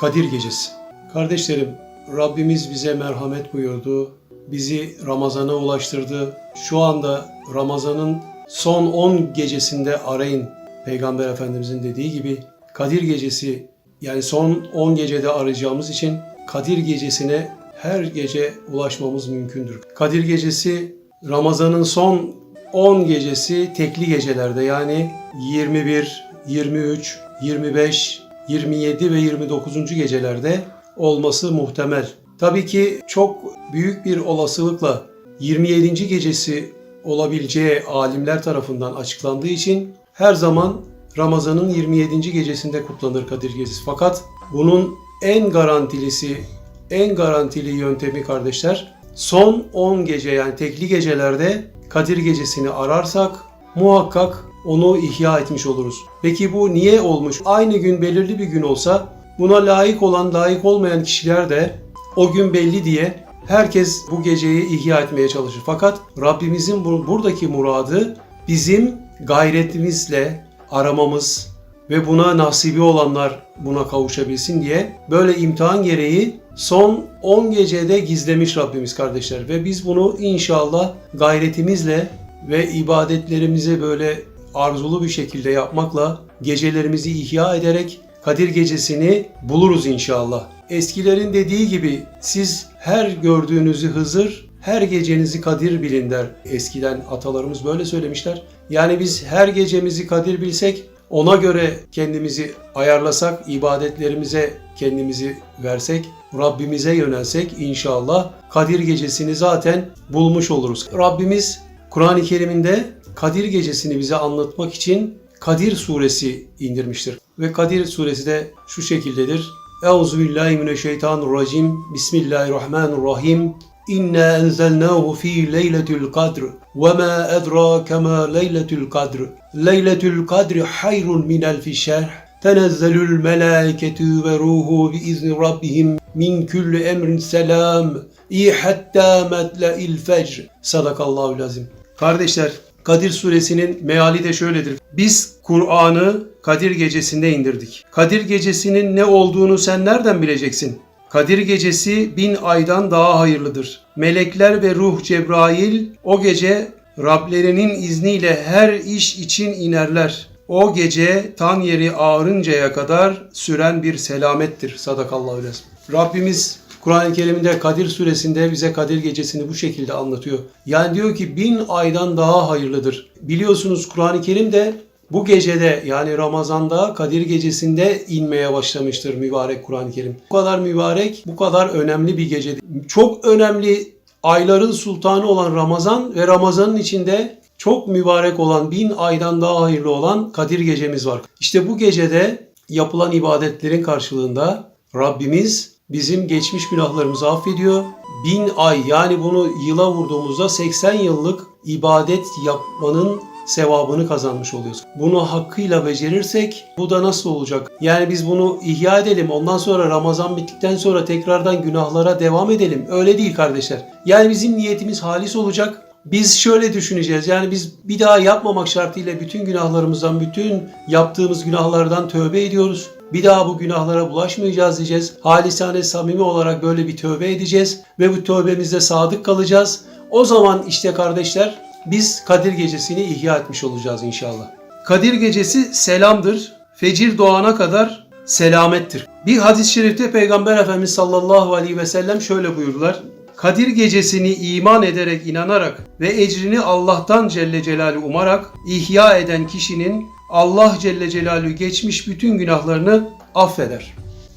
Kadir Gecesi. Kardeşlerim, Rabbimiz bize merhamet buyurdu. Bizi Ramazan'a ulaştırdı. Şu anda Ramazan'ın son 10 gecesinde arayın. Peygamber Efendimizin dediği gibi Kadir Gecesi yani son 10 gecede arayacağımız için Kadir Gecesi'ne her gece ulaşmamız mümkündür. Kadir Gecesi Ramazan'ın son 10 gecesi tekli gecelerde yani 21, 23, 25, 27 ve 29. gecelerde olması muhtemel. Tabii ki çok büyük bir olasılıkla 27. gecesi olabileceği alimler tarafından açıklandığı için her zaman Ramazan'ın 27. gecesinde kutlanır Kadir Gecesi. Fakat bunun en garantilisi, en garantili yöntemi kardeşler son 10 gece yani tekli gecelerde Kadir Gecesi'ni ararsak muhakkak onu ihya etmiş oluruz. Peki bu niye olmuş? Aynı gün belirli bir gün olsa buna layık olan layık olmayan kişiler de o gün belli diye herkes bu geceyi ihya etmeye çalışır. Fakat Rabbimizin bu- buradaki muradı bizim gayretimizle aramamız ve buna nasibi olanlar buna kavuşabilsin diye böyle imtihan gereği son 10 gecede gizlemiş Rabbimiz kardeşler ve biz bunu inşallah gayretimizle ve ibadetlerimize böyle arzulu bir şekilde yapmakla gecelerimizi ihya ederek Kadir gecesini buluruz inşallah. Eskilerin dediği gibi siz her gördüğünüzü Hızır, her gecenizi Kadir bilin der. Eskiden atalarımız böyle söylemişler. Yani biz her gecemizi Kadir bilsek, ona göre kendimizi ayarlasak, ibadetlerimize kendimizi versek, Rabbimize yönelsek inşallah Kadir gecesini zaten bulmuş oluruz. Rabbimiz Kur'an-ı Kerim'inde Kadir gecesini bize anlatmak için Kadir suresi indirmiştir. Ve Kadir suresi de şu şekildedir. Euzubillahimineşşeytanirracim. Bismillahirrahmanirrahim. İnna enzelnahu fi leyletul kadr. Ve ma edrake ma leyletul kadr. Leyletul kadri hayrun min elfi şerh. Tenezzelül melâiketu ve ruhu bi izni rabbihim min kulli emrin selam. İyi hatta metle'il fecr. Sadakallahu lazim. Kardeşler Kadir suresinin meali de şöyledir. Biz Kur'an'ı Kadir gecesinde indirdik. Kadir gecesinin ne olduğunu sen nereden bileceksin? Kadir gecesi bin aydan daha hayırlıdır. Melekler ve ruh Cebrail o gece Rablerinin izniyle her iş için inerler. O gece tan yeri ağrıncaya kadar süren bir selamettir. Sadakallahu aleyhi Rabbimiz Kur'an-ı Kerim'de Kadir suresinde bize Kadir gecesini bu şekilde anlatıyor. Yani diyor ki bin aydan daha hayırlıdır. Biliyorsunuz Kur'an-ı Kerim'de bu gecede yani Ramazan'da Kadir gecesinde inmeye başlamıştır mübarek Kur'an-ı Kerim. Bu kadar mübarek, bu kadar önemli bir gece. Çok önemli ayların sultanı olan Ramazan ve Ramazan'ın içinde çok mübarek olan bin aydan daha hayırlı olan Kadir gecemiz var. İşte bu gecede yapılan ibadetlerin karşılığında Rabbimiz bizim geçmiş günahlarımızı affediyor. Bin ay yani bunu yıla vurduğumuzda 80 yıllık ibadet yapmanın sevabını kazanmış oluyoruz. Bunu hakkıyla becerirsek bu da nasıl olacak? Yani biz bunu ihya edelim. Ondan sonra Ramazan bittikten sonra tekrardan günahlara devam edelim. Öyle değil kardeşler. Yani bizim niyetimiz halis olacak. Biz şöyle düşüneceğiz. Yani biz bir daha yapmamak şartıyla bütün günahlarımızdan, bütün yaptığımız günahlardan tövbe ediyoruz. Bir daha bu günahlara bulaşmayacağız diyeceğiz. Halisane samimi olarak böyle bir tövbe edeceğiz ve bu tövbemizde sadık kalacağız. O zaman işte kardeşler biz Kadir Gecesi'ni ihya etmiş olacağız inşallah. Kadir Gecesi selamdır. Fecir doğana kadar selamettir. Bir hadis-i şerifte Peygamber Efendimiz sallallahu aleyhi ve sellem şöyle buyurdular. Kadir gecesini iman ederek, inanarak ve ecrini Allah'tan Celle Celaluhu umarak ihya eden kişinin Allah Celle Celaluhu geçmiş bütün günahlarını affeder.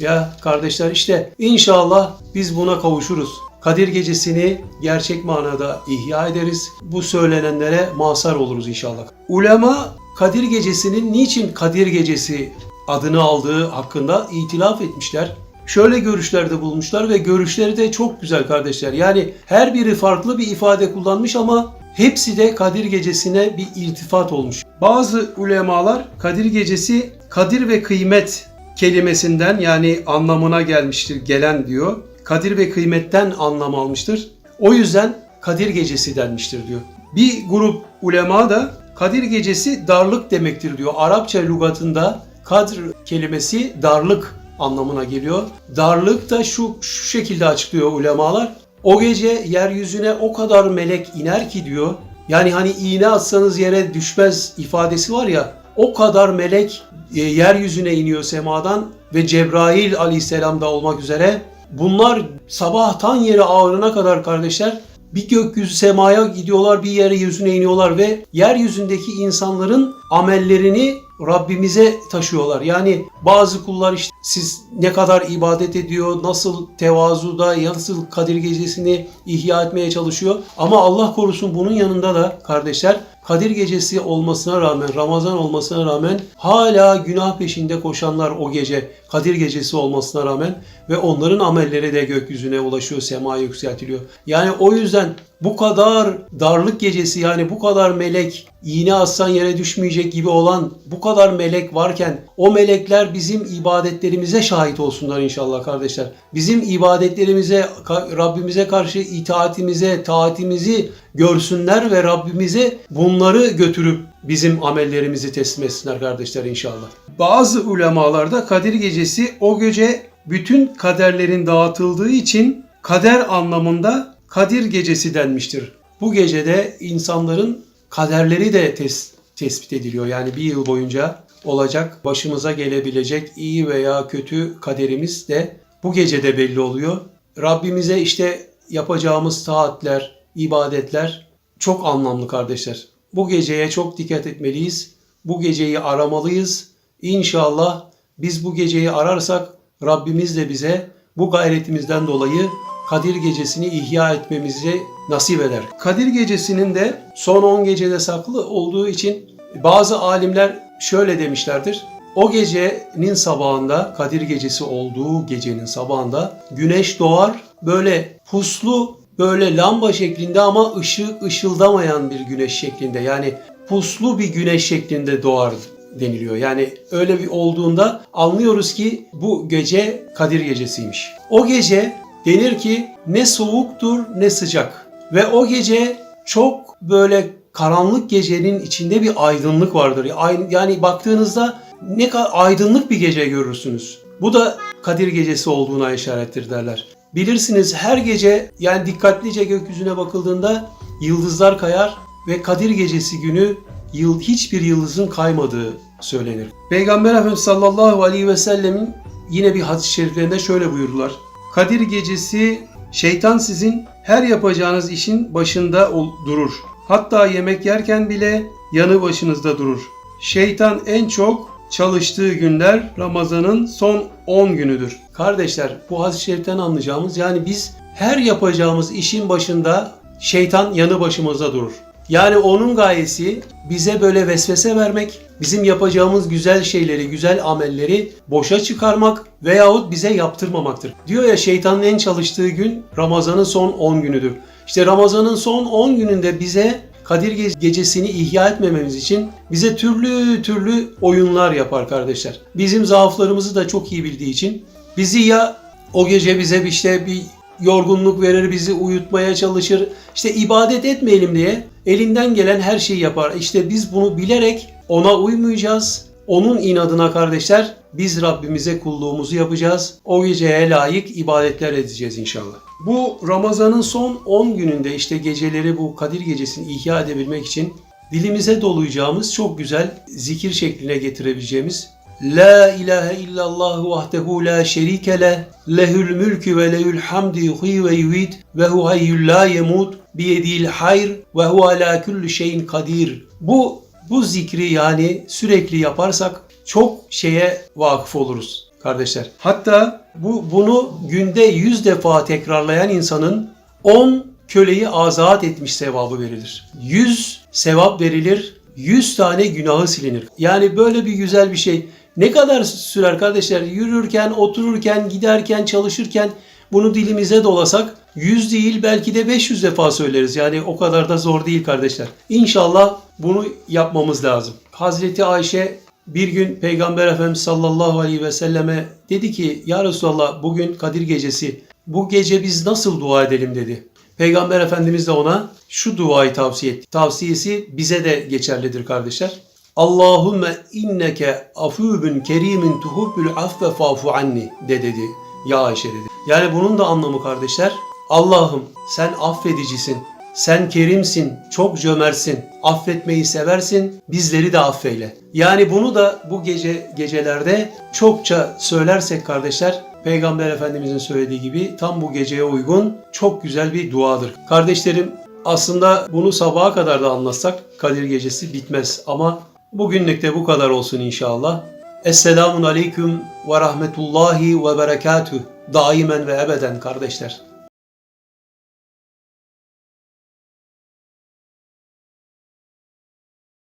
Ya kardeşler işte inşallah biz buna kavuşuruz. Kadir gecesini gerçek manada ihya ederiz. Bu söylenenlere mazhar oluruz inşallah. Ulema Kadir gecesinin niçin Kadir gecesi adını aldığı hakkında itilaf etmişler. Şöyle görüşlerde bulmuşlar ve görüşleri de çok güzel kardeşler. Yani her biri farklı bir ifade kullanmış ama hepsi de Kadir gecesine bir iltifat olmuş. Bazı ulemalar Kadir gecesi Kadir ve kıymet kelimesinden yani anlamına gelmiştir, gelen diyor. Kadir ve kıymetten anlam almıştır. O yüzden Kadir gecesi denmiştir diyor. Bir grup ulema da Kadir gecesi darlık demektir diyor. Arapça lügatında kadr kelimesi darlık anlamına geliyor. Darlık da şu, şu şekilde açıklıyor ulemalar. O gece yeryüzüne o kadar melek iner ki diyor. Yani hani iğne atsanız yere düşmez ifadesi var ya. O kadar melek e, yeryüzüne iniyor semadan ve Cebrail aleyhisselam da olmak üzere. Bunlar sabahtan yere ağrına kadar kardeşler bir gökyüzü semaya gidiyorlar, bir yere yüzüne iniyorlar ve yeryüzündeki insanların amellerini Rabbimize taşıyorlar. Yani bazı kullar işte siz ne kadar ibadet ediyor, nasıl tevazuda, nasıl Kadir Gecesi'ni ihya etmeye çalışıyor. Ama Allah korusun bunun yanında da kardeşler Kadir Gecesi olmasına rağmen, Ramazan olmasına rağmen hala günah peşinde koşanlar o gece Kadir Gecesi olmasına rağmen ve onların amelleri de gökyüzüne ulaşıyor, semaya yükseltiliyor. Yani o yüzden bu kadar darlık gecesi yani bu kadar melek iğne atsan yere düşmeyecek gibi olan bu kadar melek varken o melekler bizim ibadetlerimize şahit olsunlar inşallah kardeşler. Bizim ibadetlerimize, Rabbimize karşı itaatimize, taatimizi görsünler ve Rabbimize bunları götürüp bizim amellerimizi teslim etsinler kardeşler inşallah. Bazı ulemalarda Kadir Gecesi o gece bütün kaderlerin dağıtıldığı için kader anlamında Kadir Gecesi denmiştir. Bu gecede insanların kaderleri de tes- tespit ediliyor. Yani bir yıl boyunca olacak, başımıza gelebilecek iyi veya kötü kaderimiz de bu gecede belli oluyor. Rabbimize işte yapacağımız taatler, ibadetler çok anlamlı kardeşler. Bu geceye çok dikkat etmeliyiz. Bu geceyi aramalıyız. İnşallah biz bu geceyi ararsak Rabbimiz de bize bu gayretimizden dolayı Kadir Gecesi'ni ihya etmemizi nasip eder. Kadir Gecesi'nin de son 10 gecede saklı olduğu için bazı alimler şöyle demişlerdir. O gecenin sabahında, Kadir Gecesi olduğu gecenin sabahında güneş doğar. Böyle puslu, böyle lamba şeklinde ama ışığı ışıldamayan bir güneş şeklinde. Yani puslu bir güneş şeklinde doğar deniliyor. Yani öyle bir olduğunda anlıyoruz ki bu gece Kadir Gecesi'ymiş. O gece denir ki ne soğuktur ne sıcak. Ve o gece çok böyle karanlık gecenin içinde bir aydınlık vardır. Yani baktığınızda ne kadar aydınlık bir gece görürsünüz. Bu da Kadir Gecesi olduğuna işarettir derler. Bilirsiniz her gece yani dikkatlice gökyüzüne bakıldığında yıldızlar kayar ve Kadir Gecesi günü yıl, hiçbir yıldızın kaymadığı söylenir. Peygamber Efendimiz sallallahu aleyhi ve sellemin yine bir hadis-i şeriflerinde şöyle buyurdular. Kadir Gecesi şeytan sizin her yapacağınız işin başında durur. Hatta yemek yerken bile yanı başınızda durur. Şeytan en çok çalıştığı günler Ramazan'ın son 10 günüdür. Kardeşler bu hadis-i şeriften anlayacağımız yani biz her yapacağımız işin başında şeytan yanı başımızda durur. Yani onun gayesi bize böyle vesvese vermek, bizim yapacağımız güzel şeyleri, güzel amelleri boşa çıkarmak veyahut bize yaptırmamaktır. Diyor ya şeytanın en çalıştığı gün Ramazan'ın son 10 günüdür. İşte Ramazan'ın son 10 gününde bize Kadir gecesini ihya etmememiz için bize türlü türlü oyunlar yapar kardeşler. Bizim zaaflarımızı da çok iyi bildiği için bizi ya o gece bize işte bir yorgunluk verir, bizi uyutmaya çalışır. İşte ibadet etmeyelim diye elinden gelen her şeyi yapar. İşte biz bunu bilerek ona uymayacağız. Onun inadına kardeşler biz Rabbimize kulluğumuzu yapacağız. O geceye layık ibadetler edeceğiz inşallah. Bu Ramazan'ın son 10 gününde işte geceleri bu Kadir Gecesi'ni ihya edebilmek için dilimize dolayacağımız çok güzel zikir şekline getirebileceğimiz La ilahe illallah vahdehu la şerike leh lehül mülkü ve lehül hamdi yuhyi ve yuhid ve hu hayyul la yemut biyedil hayr ve hu ala kulli şeyin kadir. Bu bu zikri yani sürekli yaparsak çok şeye vakıf oluruz kardeşler. Hatta bu bunu günde 100 defa tekrarlayan insanın 10 köleyi azat etmiş sevabı verilir. 100 sevap verilir, 100 tane günahı silinir. Yani böyle bir güzel bir şey. Ne kadar sürer kardeşler? Yürürken, otururken, giderken, çalışırken bunu dilimize dolasak 100 değil belki de 500 defa söyleriz. Yani o kadar da zor değil kardeşler. İnşallah bunu yapmamız lazım. Hazreti Ayşe bir gün Peygamber Efendimiz sallallahu aleyhi ve selleme dedi ki Ya Resulallah bugün Kadir gecesi bu gece biz nasıl dua edelim dedi. Peygamber Efendimiz de ona şu duayı tavsiye etti. Tavsiyesi bize de geçerlidir kardeşler. Allahümme inneke afubun kerimin tuhubbül affe fa'fu anni de dedi. Ya Ayşe dedi. Yani bunun da anlamı kardeşler. Allah'ım sen affedicisin. Sen kerimsin, çok cömertsin, affetmeyi seversin, bizleri de affeyle. Yani bunu da bu gece gecelerde çokça söylersek kardeşler, Peygamber Efendimizin söylediği gibi tam bu geceye uygun çok güzel bir duadır. Kardeşlerim aslında bunu sabaha kadar da anlatsak Kadir Gecesi bitmez ama bugünlük de bu kadar olsun inşallah. Esselamun Aleyküm ve Rahmetullahi ve Berekatuh. Daimen ve ebeden kardeşler.